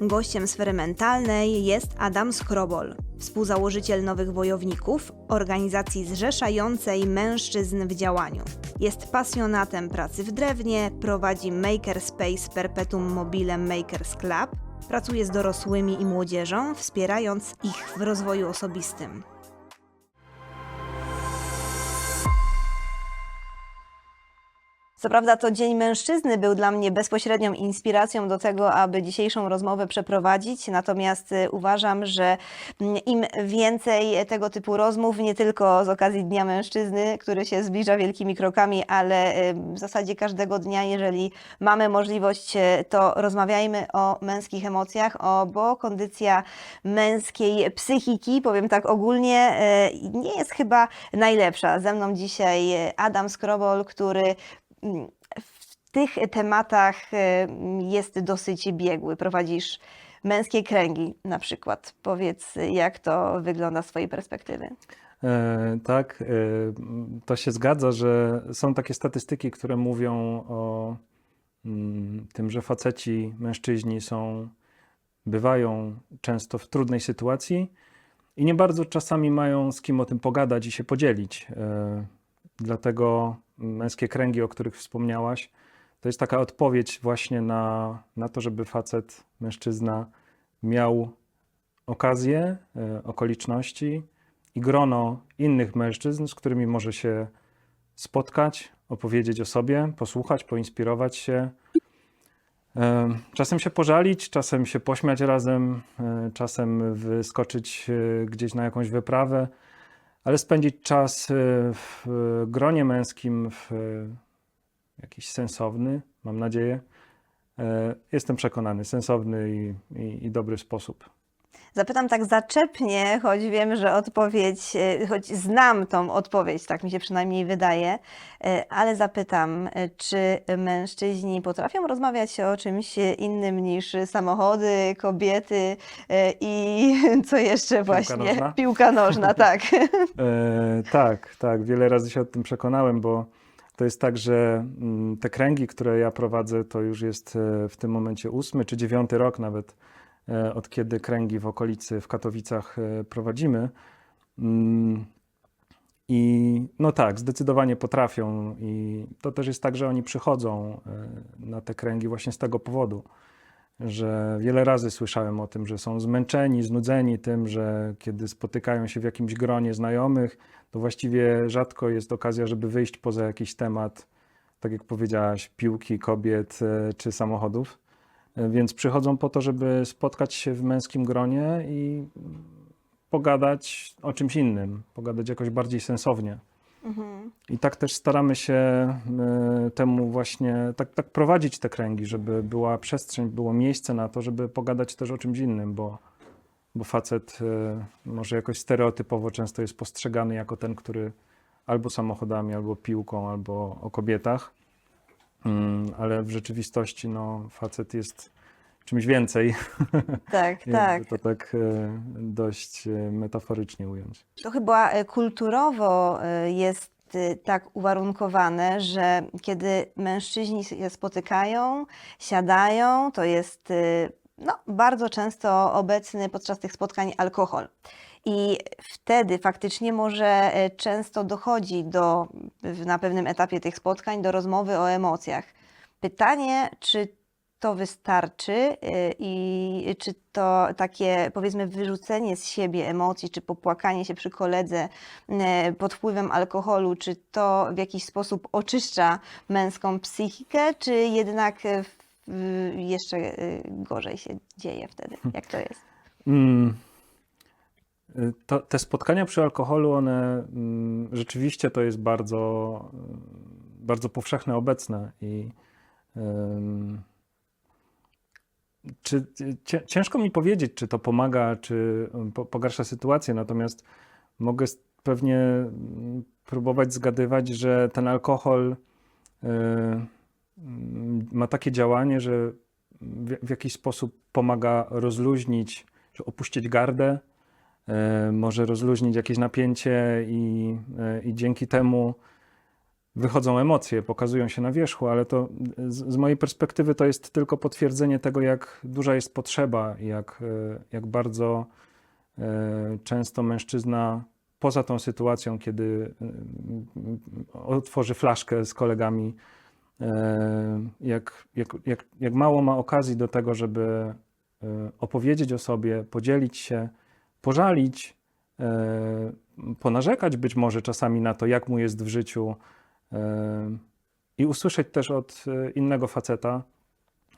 Gościem sfery mentalnej jest Adam Skrobol, współzałożyciel Nowych Wojowników, organizacji zrzeszającej mężczyzn w działaniu. Jest pasjonatem pracy w drewnie, prowadzi Makerspace Perpetuum Mobile Makers Club, pracuje z dorosłymi i młodzieżą, wspierając ich w rozwoju osobistym. Co prawda to Dzień Mężczyzny był dla mnie bezpośrednią inspiracją do tego, aby dzisiejszą rozmowę przeprowadzić, natomiast y, uważam, że mm, im więcej tego typu rozmów, nie tylko z okazji Dnia Mężczyzny, który się zbliża wielkimi krokami, ale w zasadzie każdego dnia, jeżeli mamy możliwość, y, to rozmawiajmy o męskich emocjach, o, bo kondycja męskiej psychiki, powiem tak ogólnie, y, nie jest chyba najlepsza. Ze mną dzisiaj Adam Skrobol, który w tych tematach jest dosyć biegły. Prowadzisz męskie kręgi na przykład. Powiedz, jak to wygląda z Twojej perspektywy. E, tak, e, to się zgadza, że są takie statystyki, które mówią o mm, tym, że faceci, mężczyźni są, bywają często w trudnej sytuacji i nie bardzo czasami mają z kim o tym pogadać i się podzielić. Dlatego męskie kręgi, o których wspomniałaś, to jest taka odpowiedź właśnie na, na to, żeby facet, mężczyzna miał okazję, e, okoliczności i grono innych mężczyzn, z którymi może się spotkać, opowiedzieć o sobie, posłuchać, poinspirować się. E, Czasem się pożalić, czasem się pośmiać razem, e, czasem wyskoczyć gdzieś na jakąś wyprawę, ale spędzić czas e, w e, gronie męskim w e, jakiś sensowny, mam nadzieję. Jestem przekonany, sensowny i, i, i dobry sposób. Zapytam tak zaczepnie, choć wiem, że odpowiedź, e, choć znam tą odpowiedź, tak mi się przynajmniej wydaje, e, ale zapytam, e, czy mężczyźni potrafią rozmawiać o czymś innym niż samochody, kobiety i co jeszcze właśnie? nożna? Piłka nożna, tak. E, tak, tak. Wiele razy się o tym przekonałem, bo to jest tak, że mm, te kręgi, które ja prowadzę, to już jest w tym momencie ósmy czy dziewiąty rok nawet, od kiedy kręgi w okolicy w Katowicach e, prowadzimy. Mm, I no tak, zdecydowanie potrafią. I to też jest tak, że oni przychodzą e, na te kręgi właśnie z tego powodu że wiele razy słyszałem o tym, że są zmęczeni, znudzeni tym, że kiedy spotykają się w jakimś gronie znajomych, to właściwie rzadko jest okazja, żeby wyjść poza jakiś temat, tak jak powiedziałaś, piłki, kobiet e, czy samochodów. E, Więc przychodzą po to, żeby spotkać się w męskim gronie i pogadać o czymś innym, pogadać jakoś bardziej sensownie. Mhm. I tak też staramy się y, temu właśnie, tak, tak prowadzić te kręgi, żeby była przestrzeń, było miejsce na to, żeby pogadać też o czymś innym, bo, bo facet y, może jakoś stereotypowo często jest postrzegany jako ten, który albo samochodami, albo piłką, albo o kobietach, ale w rzeczywistości no, facet jest czymś więcej, Tak, tak. to tak y, dość y, metaforycznie ująć. To chyba e, kulturowo e, jest e, tak uwarunkowane, że kiedy mężczyźni się spotykają, siadają, to jest e, no, bardzo często obecny podczas tych spotkań alkohol. I wtedy faktycznie może e, często dochodzi do, na pewnym etapie tych spotkań do rozmowy o emocjach. Pytanie, czy to wystarczy y, i czy to takie powiedzmy wyrzucenie z siebie emocji, czy popłakanie się przy koledze y, pod wpływem alkoholu, czy to w jakiś sposób oczyszcza męską psychikę, czy jednak jeszcze gorzej się dzieje wtedy? Jak to jest? Mm. To, te spotkania przy alkoholu, one mm, rzeczywiście to jest bardzo, y, bardzo powszechne, obecne i czy, ciężko mi powiedzieć, czy to pomaga, czy po, pogarsza sytuację, natomiast mogę pewnie mm, próbować zgadywać, że ten alkohol mm, ma takie działanie, że w, w jakiś sposób pomaga rozluźnić, czy opuścić gardę, może rozluźnić jakieś napięcie i, e, i dzięki temu wychodzą emocje, pokazują się na wierzchu, ale to z, z mojej perspektywy to jest tylko potwierdzenie tego, jak duża jest potrzeba jak, e, jak bardzo e, często mężczyzna poza tą sytuacją, kiedy e, otworzy flaszkę z kolegami, e, jak, jak, jak, jak mało ma okazji do tego, żeby e, opowiedzieć o sobie, podzielić się, pożalić, e, ponarzekać być może czasami na to, jak mu jest w życiu e, i usłyszeć też od e, innego faceta,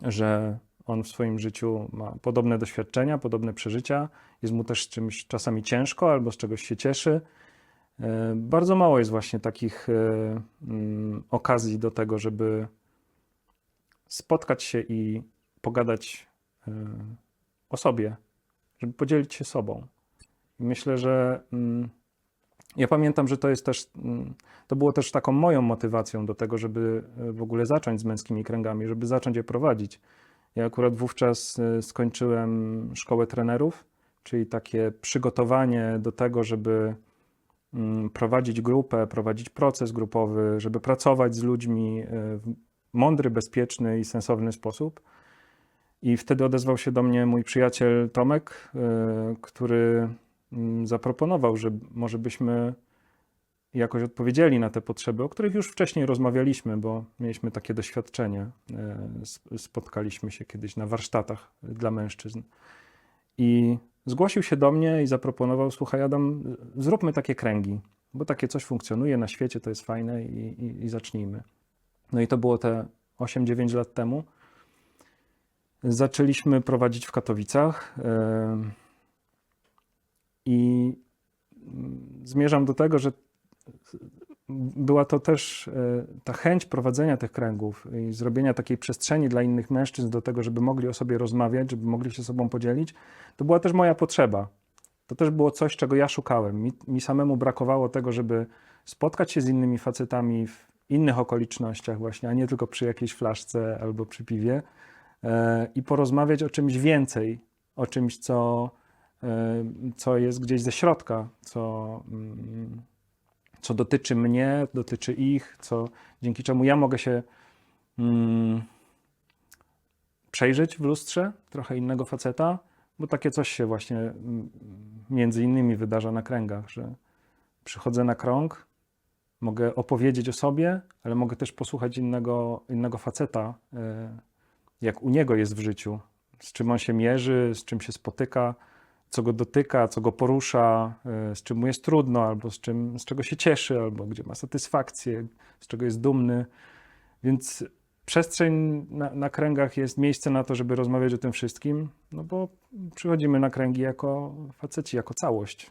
że on w swoim życiu ma podobne doświadczenia, podobne przeżycia, jest mu też czymś czasami ciężko albo z czegoś się cieszy. Bardzo mało jest właśnie takich mm, okazji do tego, żeby spotkać się i pogadać o sobie, żeby podzielić się sobą. Myślę, że mm, ja pamiętam, że to jest też, mm, to było też taką moją motywacją do tego, żeby e, w ogóle zacząć z męskimi kręgami, żeby zacząć je prowadzić. Ja akurat wówczas e, skończyłem szkołę trenerów, czyli takie przygotowanie do tego, żeby mm, prowadzić grupę, prowadzić proces grupowy, żeby pracować z ludźmi e, w mądry, bezpieczny i sensowny sposób. I wtedy odezwał się do mnie mój przyjaciel Tomek, który zaproponował, że może byśmy jakoś odpowiedzieli na te potrzeby, o których już wcześniej rozmawialiśmy, bo mieliśmy takie doświadczenie. E, sp- Spotkaliśmy się kiedyś na warsztatach dla mężczyzn. I zgłosił się do mnie i zaproponował: Słuchaj, Adam, zróbmy takie kręgi, bo takie coś funkcjonuje na świecie, to jest fajne i, i, i zacznijmy. No i to było te 8-9 lat temu. Zaczęliśmy prowadzić w Katowicach. em, I mm, zmierzam do tego, że była to też e, ta chęć prowadzenia tych kręgów i zrobienia takiej przestrzeni dla innych mężczyzn do tego, żeby mogli o sobie rozmawiać, żeby mogli się sobą podzielić. To była też moja potrzeba. To też było coś, czego ja szukałem. Mi, mi samemu brakowało tego, żeby spotkać się z innymi facetami w innych okolicznościach właśnie, a nie tylko przy jakiejś flaszce albo przy piwie e, i porozmawiać o czymś więcej, o czymś, co, co jest gdzieś ze środka, co, mm, co dotyczy mnie, dotyczy ich, co, dzięki czemu ja mogę się mm, przejrzeć w lustrze trochę innego faceta, bo takie coś się właśnie mm, między innymi wydarza na kręgach, że przychodzę na krąg, mogę opowiedzieć o sobie, ale mogę też posłuchać innego, innego faceta, e, jak u niego jest w życiu, z czym on się mierzy, z czym się spotyka, co go dotyka, co go porusza, e, z czym mu jest trudno, albo z, czym, z czego się cieszy, albo gdzie ma satysfakcję, z czego jest dumny. Więc przestrzeń na, na kręgach jest miejsce na to, żeby rozmawiać o tym wszystkim, no bo przychodzimy na kręgi jako faceci, jako całość.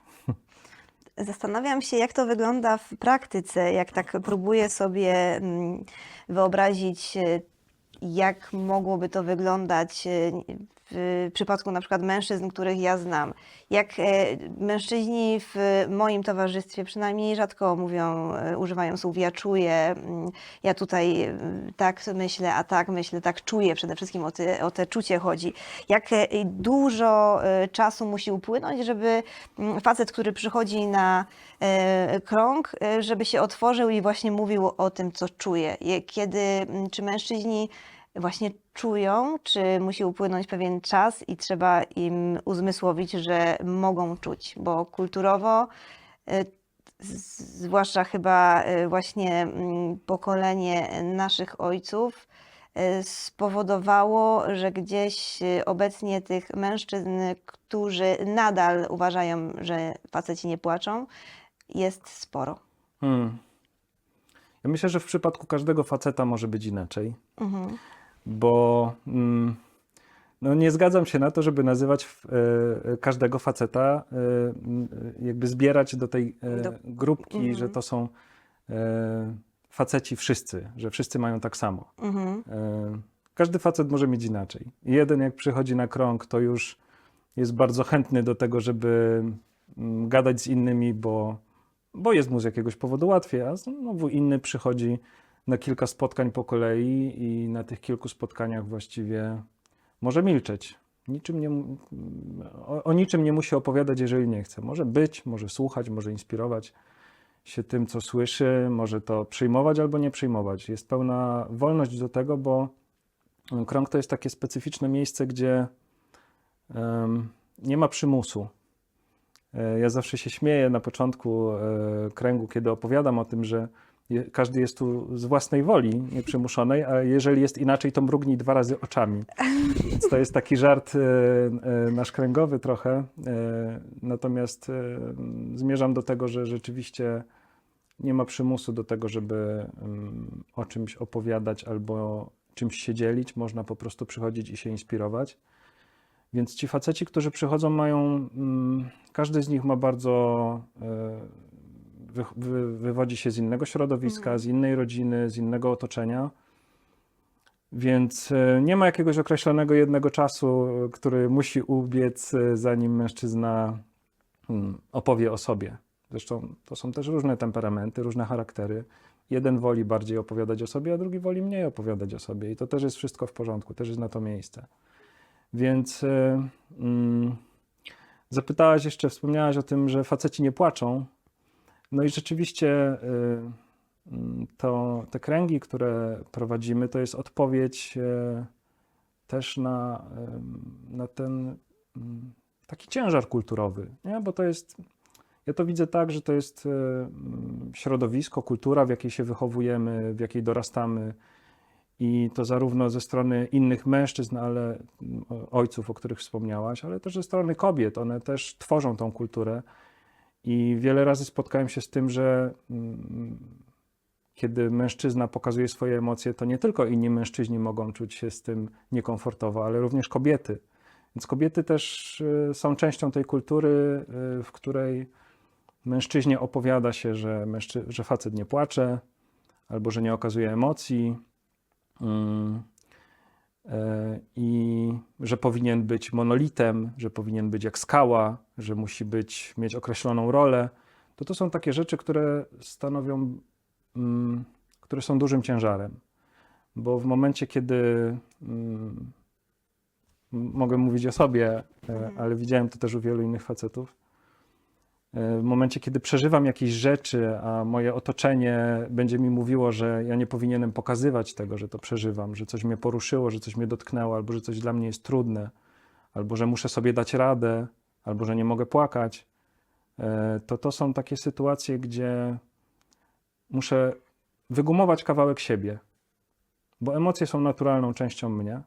Zastanawiam się, jak to wygląda w praktyce, jak tak próbuję sobie mm, wyobrazić, e, jak mogłoby to wyglądać e, w przypadku na przykład mężczyzn, których ja znam. Jak e, mężczyźni w moim towarzystwie przynajmniej rzadko mówią, e, używają słów ja czuję, mm, ja tutaj mm, tak myślę, a tak myślę, tak czuję, przede wszystkim o, te, o te czucie chodzi. Jak e, dużo e, czasu musi upłynąć, żeby mm, facet, który przychodzi na e, krąg, e, żeby się otworzył i właśnie mówił o tym, co czuje. Je- Kiedy, mm, czy mężczyźni właśnie czują, czy musi upłynąć pewien czas i trzeba im uzmysłowić, że mogą czuć, bo kulturowo, z- zwłaszcza chyba e, właśnie mm, pokolenie naszych ojców, e, spowodowało, że gdzieś obecnie tych mężczyzn, którzy nadal uważają, że faceci nie płaczą, jest sporo. Hmm. Ja myślę, że w przypadku każdego faceta może być inaczej, Mhm. Bo mm, no nie zgadzam się na to, żeby nazywać e, każdego faceta, e, jakby zbierać do tej e, grupki, Mhm. że to są faceci wszyscy, że wszyscy mają tak samo. Mhm. Każdy facet może mieć inaczej. Jeden, jak przychodzi na krąg, to już jest bardzo chętny do tego, żeby mm, gadać z innymi, bo, bo jest mu z jakiegoś powodu łatwiej, a znowu inny przychodzi na kilka spotkań po kolei i na tych kilku spotkaniach właściwie może milczeć. Niczym nie, o, o niczym nie musi opowiadać, jeżeli nie chce. Może być, może słuchać, może inspirować. się tym, co słyszy, może to przyjmować albo nie przyjmować. Jest pełna wolność do tego, bo krąg to jest takie specyficzne miejsce, gdzie em, nie ma przymusu. E, Ja zawsze się śmieję na początku e, kręgu, kiedy opowiadam o tym, że każdy jest tu z własnej woli, nieprzymuszonej, a jeżeli jest inaczej, to mrugnij dwa razy oczami. Więc to jest taki żart e, e, nasz kręgowy trochę. E, Natomiast zmierzam do tego, że rzeczywiście nie ma przymusu do tego, żeby mm, o czymś opowiadać albo czymś się dzielić. Można po prostu przychodzić i się inspirować. Więc ci faceci, którzy przychodzą, mają, mm, każdy z nich ma bardzo, wy, wy, wywodzi się z innego środowiska, Mhm. z innej rodziny, z innego otoczenia. Więc e, nie ma jakiegoś określonego jednego czasu, e, który musi ubiec, e, zanim mężczyzna mm, opowie o sobie. Zresztą to są też różne temperamenty, różne charaktery. Jeden woli bardziej opowiadać o sobie, a drugi woli mniej opowiadać o sobie. I to też jest wszystko w porządku, też jest na to miejsce. Więc mm, zapytałaś jeszcze, wspomniałaś o tym, że faceci nie płaczą. No i rzeczywiście e, mm, to te kręgi, które prowadzimy, to jest odpowiedź e, też na, em, na ten mm, taki ciężar kulturowy, nie? bo to jest, ja to widzę tak, że to jest mm, środowisko, kultura, w jakiej się wychowujemy, w jakiej dorastamy i to zarówno ze strony innych mężczyzn, ale ojców, o których wspomniałaś, ale też ze strony kobiet. One też tworzą tą kulturę i wiele razy spotkałem się z tym, że mm, kiedy mężczyzna pokazuje swoje emocje, to nie tylko inni mężczyźni mogą czuć się z tym niekomfortowo, ale również kobiety. Więc kobiety też y, są częścią tej kultury, y, w której mężczyźnie opowiada się, że, mężczy- że facet nie płacze albo że nie okazuje emocji. Mm, I że powinien być monolitem, że powinien być jak skała, że musi być, mieć określoną rolę. To to są takie rzeczy, które stanowią, mm, które są dużym ciężarem. Bo w momencie, kiedy mm, mogę mówić o sobie, e, Mhm. ale widziałem to też u wielu innych facetów. W momencie, kiedy przeżywam jakieś rzeczy, a moje otoczenie będzie mi mówiło, że ja nie powinienem pokazywać tego, że to przeżywam, że coś mnie poruszyło, że coś mnie dotknęło, albo że coś dla mnie jest trudne, albo że muszę sobie dać radę, albo że nie mogę płakać, e, to to są takie sytuacje, gdzie muszę wygumować kawałek siebie, bo emocje są naturalną częścią mnie,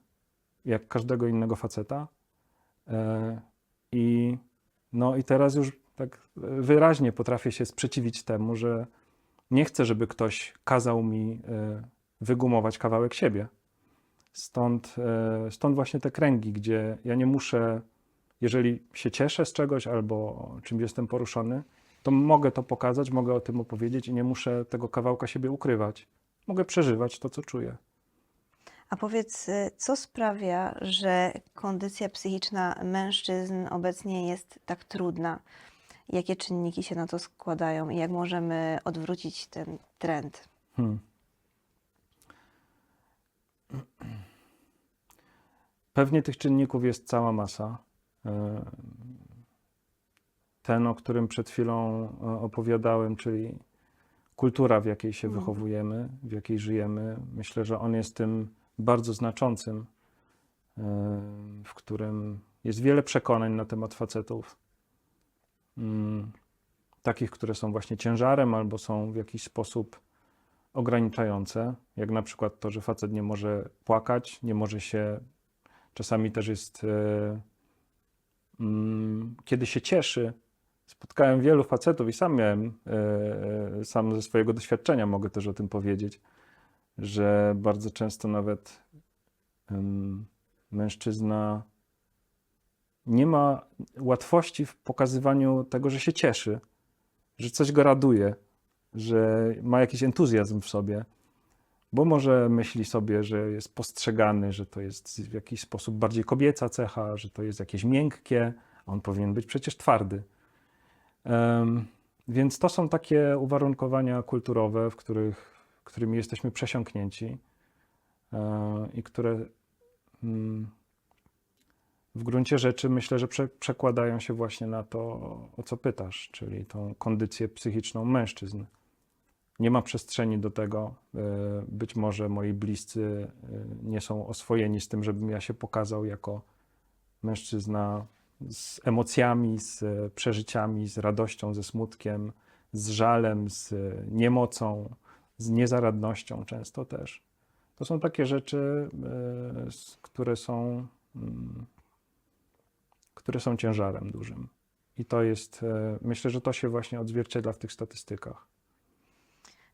jak każdego innego faceta. E, I, no i teraz już tak wyraźnie potrafię się sprzeciwić temu, że nie chcę, żeby ktoś kazał mi e, wygumować kawałek siebie. Stąd, e, stąd właśnie te kręgi, gdzie ja nie muszę, jeżeli się cieszę z czegoś albo czymś jestem poruszony, to mogę to pokazać, mogę o tym opowiedzieć i nie muszę tego kawałka siebie ukrywać. Mogę przeżywać to, co czuję. A powiedz, co sprawia, że kondycja psychiczna mężczyzn obecnie jest tak trudna? Jakie czynniki się na to składają i jak możemy odwrócić ten trend? Hmm. Pewnie tych czynników jest cała masa. E, Ten, o którym przed chwilą e, opowiadałem, czyli kultura, w jakiej się Mhm. wychowujemy, w jakiej żyjemy, myślę, że on jest tym bardzo znaczącym, e, w którym jest wiele przekonań na temat facetów. Mm, Takich, które są właśnie ciężarem albo są w jakiś sposób ograniczające, jak na przykład to, że facet nie może płakać, nie może się, czasami też jest, e, mm, kiedy się cieszy. Spotkałem wielu facetów i sam miałem, e, sam ze swojego doświadczenia mogę też o tym powiedzieć, że bardzo często nawet mężczyzna nie ma łatwości w pokazywaniu tego, że się cieszy, że coś go raduje, że ma jakiś entuzjazm w sobie, bo może myśli sobie, że jest postrzegany, że to jest w jakiś sposób bardziej kobieca cecha, że to jest jakieś miękkie, a on powinien być przecież twardy. Em, Więc to są takie uwarunkowania kulturowe, w których, którymi jesteśmy przesiąknięci e, i które mm, w gruncie rzeczy myślę, że prze, przekładają się właśnie na to, o co pytasz, czyli tą kondycję psychiczną mężczyzn. Nie ma przestrzeni do tego. e, Być może moi bliscy e, nie są oswojeni z tym, żebym ja się pokazał jako mężczyzna z emocjami, z e, przeżyciami, z radością, ze smutkiem, z żalem, z niemocą, z niezaradnością często też. To są takie rzeczy, które są, mm, które są ciężarem dużym. I to jest, e, myślę, że to się właśnie odzwierciedla w tych statystykach.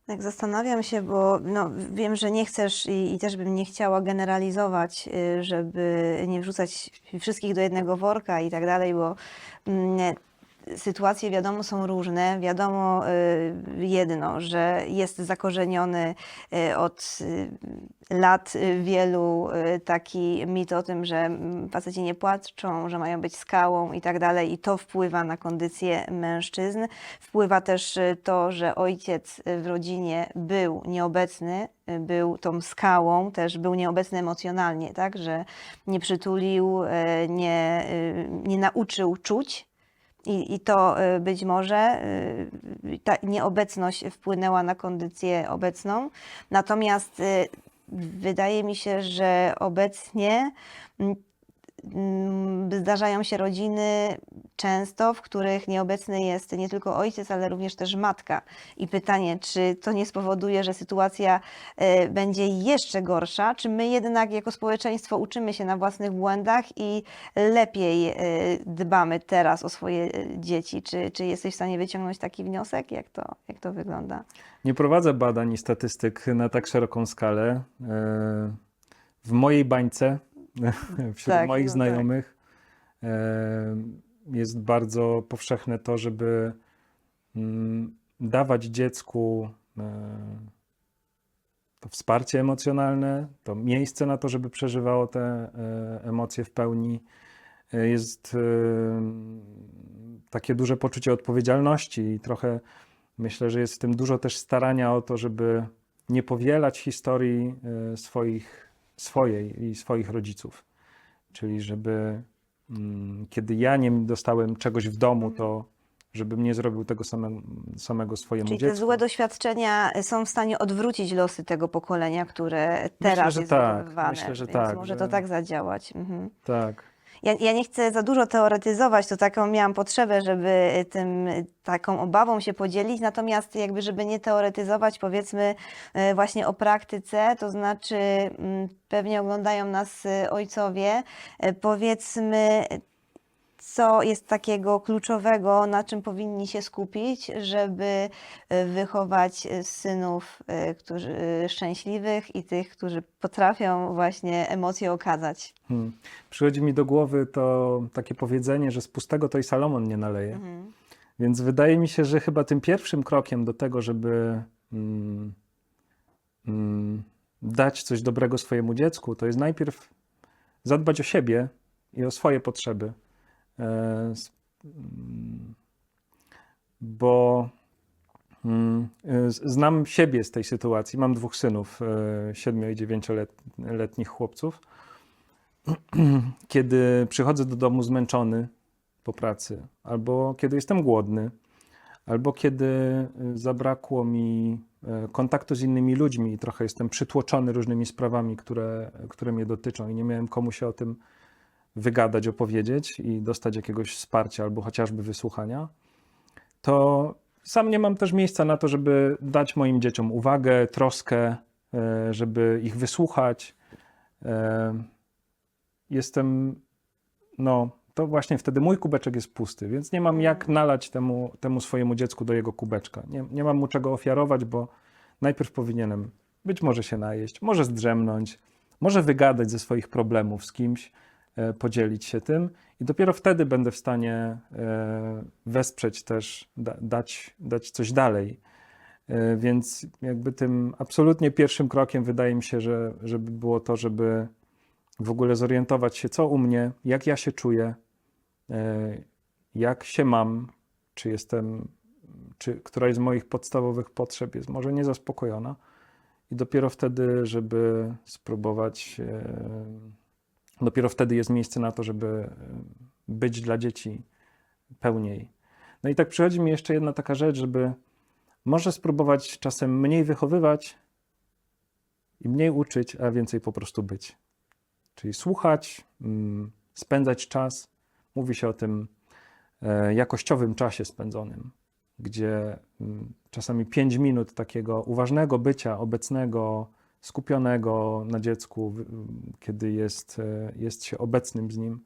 Tak, zastanawiam się, bo no, wiem, że nie chcesz i, i też bym nie chciała generalizować, y, żeby nie wrzucać wszystkich do jednego worka i tak dalej, bo mm, sytuacje wiadomo są różne. Wiadomo y, jedno, że jest zakorzeniony y, od y, lat wielu taki mit o tym, że mm, faceci nie płaczą, że mają być skałą i tak dalej i to wpływa na kondycję mężczyzn. Wpływa też to, że ojciec w rodzinie był nieobecny, był tą skałą, też był nieobecny emocjonalnie, tak, że nie przytulił, nie, nie nauczył czuć. I, I to y, być może y, ta nieobecność wpłynęła na kondycję obecną. Natomiast y, wydaje mi się, że obecnie mm, zdarzają się rodziny często, w których nieobecny jest nie tylko ojciec, ale również też matka. I pytanie, czy to nie spowoduje, że sytuacja e, będzie jeszcze gorsza, czy my jednak jako społeczeństwo uczymy się na własnych błędach i lepiej e, dbamy teraz o swoje e, dzieci? Czy, czy jesteś w stanie wyciągnąć taki wniosek? Jak to, jak to wygląda? Nie prowadzę badań i statystyk na tak szeroką skalę. W mojej bańce, wśród Tak, moich no tak. znajomych, e, jest bardzo powszechne to, żeby mm, dawać dziecku to wsparcie emocjonalne, to miejsce na to, żeby przeżywało te e, emocje w pełni. E, Jest takie duże poczucie odpowiedzialności i trochę myślę, że jest w tym dużo też starania o to, żeby nie powielać historii e, swoich, swojej i swoich rodziców. Czyli żeby mm, kiedy ja nie dostałem czegoś w domu, to żebym nie zrobił tego samego, samego swojemu Czyli te dziecku. złe doświadczenia są w stanie odwrócić losy tego pokolenia, które teraz że jest tak, myślę, że Więc tak, może że- to tak zadziałać. Mhm. Tak. Ja, ja nie chcę za dużo teoretyzować, to taką miałam potrzebę, żeby tym, taką obawą się podzielić, natomiast jakby, żeby nie teoretyzować, powiedzmy e, właśnie o praktyce, to znaczy mm, pewnie oglądają nas e, ojcowie, e, powiedzmy co jest takiego kluczowego, na czym powinni się skupić, żeby e, wychować e, synów e, którzy, szczęśliwych i tych, którzy potrafią właśnie emocje okazać. Hmm. Przychodzi mi do głowy to takie powiedzenie, że z pustego to i Salomon nie naleje. Mhm. Więc wydaje mi się, że chyba tym pierwszym krokiem do tego, żeby mm, mm, dać coś dobrego swojemu dziecku, to jest najpierw zadbać o siebie i o swoje potrzeby. E, mm, bo mm, e, znam siebie z tej sytuacji. Mam dwóch synów, e, siedmiu i dziewięcioletnich chłopców. Kiedy przychodzę do domu zmęczony po pracy, albo kiedy jestem głodny, albo kiedy zabrakło mi kontaktu z innymi ludźmi i trochę jestem przytłoczony różnymi sprawami, które, które mnie dotyczą i nie miałem komu się o tym wygadać, opowiedzieć i dostać jakiegoś wsparcia albo chociażby wysłuchania, to sam nie mam też miejsca na to, żeby dać moim dzieciom uwagę, troskę, e, żeby ich wysłuchać. E, Jestem, no, to właśnie wtedy mój kubeczek jest pusty, więc nie mam jak nalać temu, temu swojemu dziecku do jego kubeczka. Nie, nie mam mu czego ofiarować, bo najpierw powinienem być może się najeść, może zdrzemnąć, może wygadać ze swoich problemów z kimś, podzielić się tym i dopiero wtedy będę w stanie e, wesprzeć też, da, dać, dać coś dalej. E, Więc jakby tym absolutnie pierwszym krokiem wydaje mi się, że żeby było to, żeby w ogóle zorientować się, co u mnie, jak ja się czuję, e, jak się mam, czy jestem, czy któraś z moich podstawowych potrzeb jest może niezaspokojona. I dopiero wtedy, żeby spróbować e, dopiero wtedy jest miejsce na to, żeby e, być dla dzieci pełniej. No i tak przychodzi mi jeszcze jedna taka rzecz, żeby może spróbować czasem mniej wychowywać i mniej uczyć, a więcej po prostu być. Czyli słuchać, mm, spędzać czas. Mówi się o tym e, jakościowym czasie spędzonym, gdzie mm, czasami 5 minut takiego uważnego bycia, obecnego, skupionego na dziecku, kiedy jest, e, jest się obecnym z nim,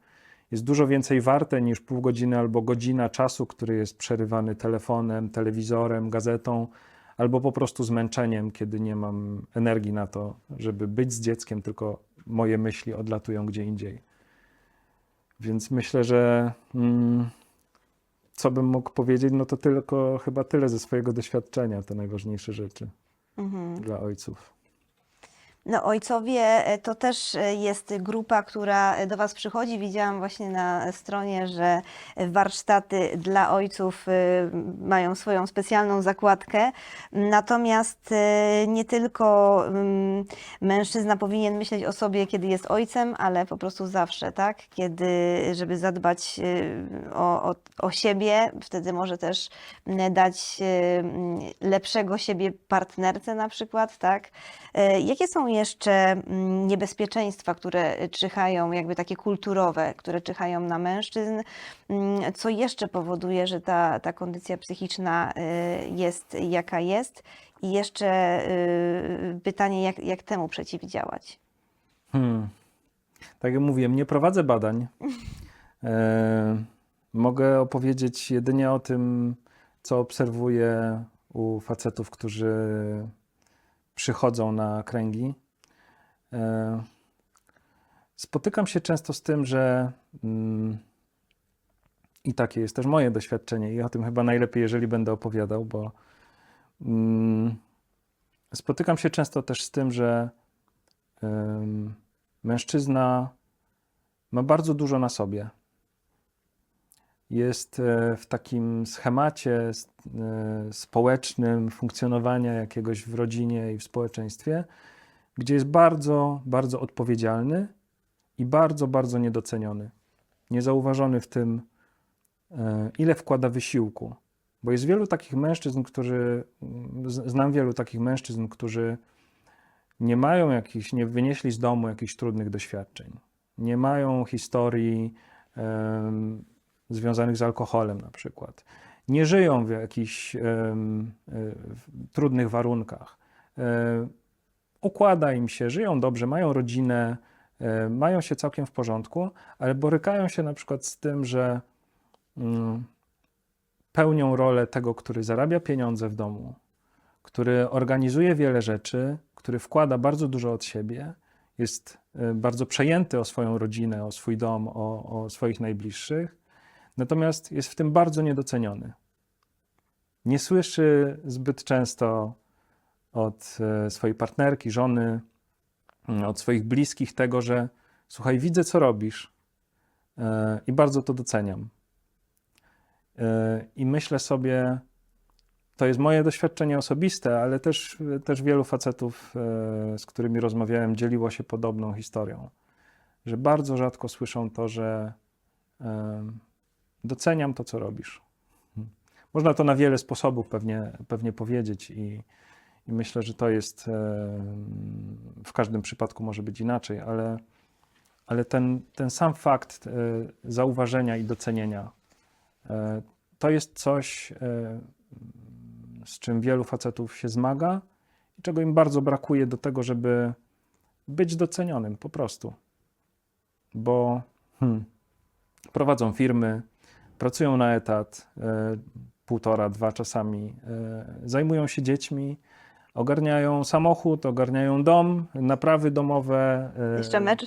jest dużo więcej warte niż pół godziny albo godzina czasu, który jest przerywany telefonem, telewizorem, gazetą, albo po prostu zmęczeniem, kiedy nie mam energii na to, żeby być z dzieckiem, tylko moje myśli odlatują gdzie indziej. Więc myślę, że mm, co bym mógł powiedzieć, no to tylko chyba tyle ze swojego doświadczenia, te najważniejsze rzeczy Mhm. dla ojców. No, ojcowie e, to też e, jest grupa, która e, do Was przychodzi. Widziałam właśnie na stronie, że warsztaty dla ojców mają swoją specjalną zakładkę. Natomiast nie tylko mm, mężczyzna powinien myśleć o sobie, kiedy jest ojcem, ale po prostu zawsze, tak? Kiedy, żeby zadbać o, o, o siebie, wtedy może też mm, dać mm, lepszego siebie partnerce na przykład, tak? Jakie są jeszcze mm, niebezpieczeństwa, które czyhają, jakby takie kulturowe, które czyhają na mężczyzn? Mm, Co jeszcze powoduje, że ta, ta kondycja psychiczna e, jest jaka jest? I jeszcze e, pytanie, jak, jak temu przeciwdziałać? Hmm. Tak jak mówiłem, nie prowadzę badań. E, mogę opowiedzieć jedynie o tym, co obserwuję u facetów, którzy przychodzą na kręgi. E, spotykam się często z tym, że mm, i takie jest też moje doświadczenie, i o tym chyba najlepiej, jeżeli będę opowiadał, bo mm, spotykam się często też z tym, że Mężczyzna ma bardzo dużo na sobie. Jest e, w takim schemacie e, społecznym funkcjonowania jakiegoś w rodzinie i w społeczeństwie, gdzie jest bardzo, bardzo odpowiedzialny i bardzo, bardzo niedoceniony. Niezauważony w tym, e, ile wkłada wysiłku. Bo jest wielu takich mężczyzn, którzy, znam wielu takich mężczyzn, którzy nie mają jakichś, nie wynieśli z domu jakichś trudnych doświadczeń. Nie mają historii związanych z alkoholem na przykład. Nie żyją w jakichś e, w trudnych warunkach. E, układa im się, żyją dobrze, mają rodzinę, e, mają się całkiem w porządku, ale borykają się na przykład z tym, że mm, pełnią rolę tego, który zarabia pieniądze w domu, który organizuje wiele rzeczy, który wkłada bardzo dużo od siebie, jest e, bardzo przejęty o swoją rodzinę, o swój dom, o, o swoich najbliższych, natomiast jest w tym bardzo niedoceniony. Nie słyszy zbyt często od e, swojej partnerki, żony, mm, od swoich bliskich tego, że słuchaj, widzę, co robisz e, i bardzo to doceniam. E, I myślę sobie, to jest moje doświadczenie osobiste, ale też, też wielu facetów, z którymi rozmawiałem, dzieliło się podobną historią, że bardzo rzadko słyszą to, że doceniam to, co robisz. Można to na wiele sposobów pewnie, pewnie powiedzieć i, i myślę, że to jest w każdym przypadku może być inaczej, ale, ale ten, ten sam fakt e, zauważenia i docenienia e, to jest coś, e, z czym wielu facetów się zmaga i czego im bardzo brakuje do tego, żeby być docenionym po prostu. Bo hmm, prowadzą firmy, pracują na etat, e, półtora, dwa czasami, e, zajmują się dziećmi, ogarniają samochód, ogarniają dom, naprawy domowe. e, Jeszcze mecz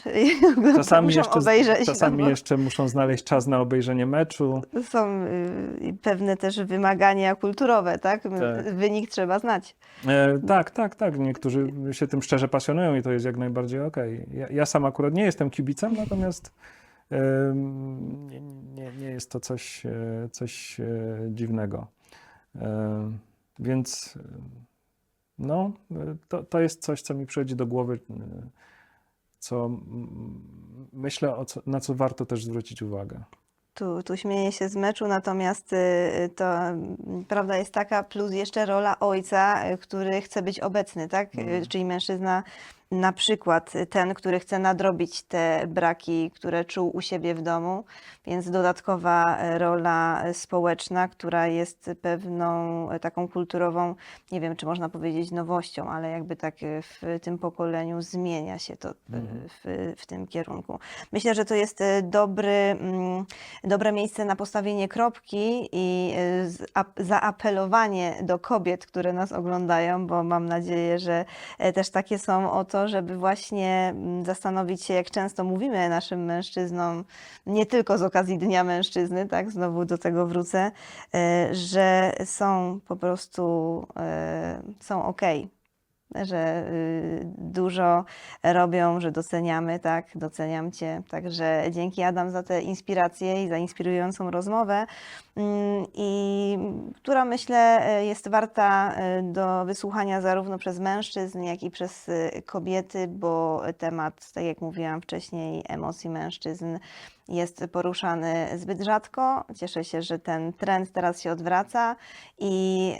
Czasami, muszą jeszcze, obejrzeć. czasami no jeszcze muszą znaleźć czas na obejrzenie meczu. Są y, pewne też wymagania kulturowe, tak? Tak. Wynik trzeba znać. E, tak, tak, tak. Niektórzy się tym szczerze pasjonują i to jest jak najbardziej okej. Ja, ja sam akurat nie jestem kibicem, natomiast nie, nie, nie jest to coś, e, coś e, dziwnego. Więc e, no, to, to jest coś, co mi przychodzi do głowy. co mm, myślę, co, na co warto też zwrócić uwagę. Tu, tu śmieję się z meczu, natomiast y, to mm, prawda jest taka, plus jeszcze rola ojca, y, który chce być obecny, tak? Y, Mhm. Czyli mężczyzna, na przykład ten, który chce nadrobić te braki, które czuł u siebie w domu, więc dodatkowa rola społeczna, która jest pewną e, taką kulturową, nie wiem, czy można powiedzieć nowością, ale jakby tak e, w tym pokoleniu zmienia się to e, Mhm. w, w tym kierunku. Myślę, że to jest dobry, mm, dobre miejsce na postawienie kropki i zaapelowanie do kobiet, które nas oglądają, bo mam nadzieję, że też takie są o żeby właśnie mm, zastanowić się, jak często mówimy naszym mężczyznom, nie tylko z okazji Dnia Mężczyzny, tak, znowu do tego wrócę, e, że są po prostu, e, są okej że y, dużo robią, że doceniamy, tak, doceniam Cię. Także dzięki Adam za tę inspirację i za inspirującą rozmowę, mm, i która myślę y, jest warta y, do wysłuchania zarówno przez mężczyzn, jak i przez kobiety, bo temat, tak jak mówiłam wcześniej, emocji mężczyzn jest poruszany zbyt rzadko. Cieszę się, że ten trend teraz się odwraca i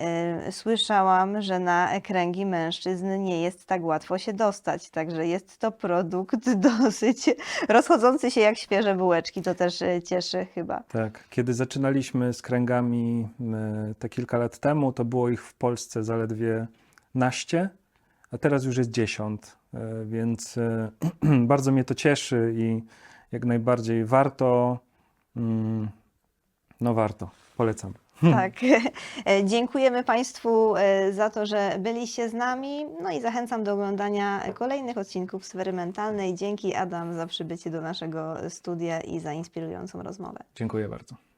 y, słyszałam, że na kręgi mężczyzn nie jest tak łatwo się dostać. Także jest to produkt dosyć rozchodzący się jak świeże bułeczki. To też y, cieszy chyba. Tak, kiedy zaczynaliśmy z kręgami e, te kilka lat temu, to było ich w Polsce zaledwie naście, a teraz już jest dziesiąt, e, więc e, bardzo mnie to cieszy i jak najbardziej warto, mm, no warto, polecam. Tak. Dziękujemy Państwu e, za to, że byliście z nami. No i zachęcam do oglądania kolejnych odcinków Sfery Mentalnej. Dzięki Adam za przybycie do naszego studia i za inspirującą rozmowę. Dziękuję bardzo.